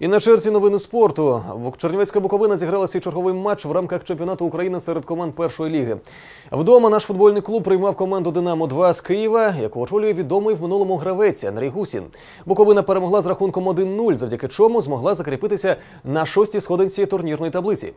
І на черзі новини спорту. Чернівецька Буковина зіграла свій черговий матч в рамках чемпіонату України серед команд першої ліги. Вдома наш футбольний клуб приймав команду Динамо 2 з Києва, яку очолює відомий в минулому гравець Андрій Гусін. Буковина перемогла з рахунком 1-0, завдяки чому змогла закріпитися на шостій сходинці турнірної таблиці.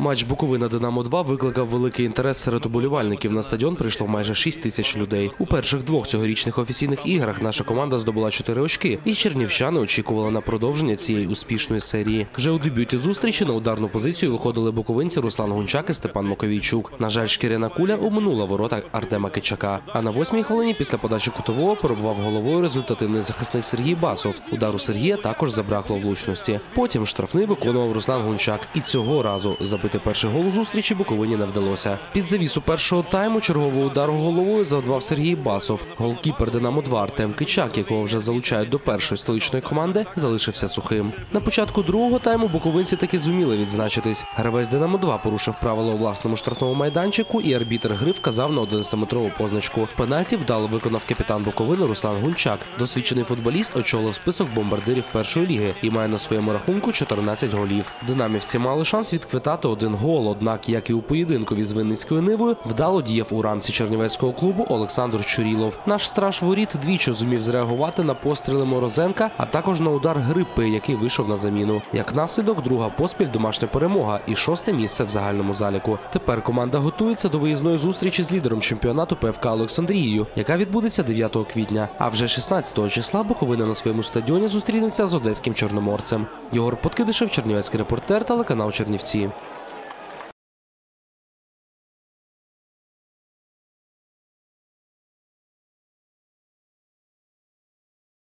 Матч Буковина Динамо 2 викликав великий інтерес серед уболівальників. На стадіон прийшло майже 6 тисяч людей. У перших двох цьогорічних офіційних іграх наша команда здобула 4 очки, і чернівчани очікували на продовження цієї успішної серії. Вже у дебюті зустрічі на ударну позицію виходили буковинці Руслан Гунчак і Степан Моковійчук. На жаль, шкіряна куля оминула ворота Артема Кичака. А на восьмій хвилині після подачі кутового перебував головою результативний захисник Сергій Басов. Удару Сергія також забракло влучності. Потім штрафний виконував Руслан Гунчак. І цього разу забити перший гол у зустрічі Буковині не вдалося. Під завісу першого тайму чергового удару головою завдавав Сергій Басов. Голкіпер Динамо 2 Артем Кичак, якого вже залучають до першої столичної команди, залишився сухим. На початку другого тайму буковинці таки зуміли відзначитись. Гравець Динамо 2 порушив правила у власному штрафному майданчику, і арбітр гри вказав на 11-метрову позначку. Пенальті вдало виконав капітан Буковини Руслан Гунчак. Досвідчений футболіст очолив список бомбардирів першої ліги і має на своєму рахунку 14 голів. Динамівці мали шанс відквитати один гол. Однак, як і у поєдинку з Винницькою нивою, вдало діяв у рамці чернівецького клубу Олександр Чурілов. Наш страж воріт двічі зумів зреагувати на постріли Морозенка, а також на удар грипи, який вийшов на заміну. Як наслідок, друга поспіль домашня перемога і шосте місце в загальному заліку. Тепер команда готується до виїзної зустрічі з лідером чемпіонату ПФК Олександрією, яка відбудеться 9 квітня. А вже 16 числа Буковина на своєму стадіоні зустрінеться з одеським чорноморцем. Єгор Подкидишев, Чернівецький репортер, телеканал Чернівці.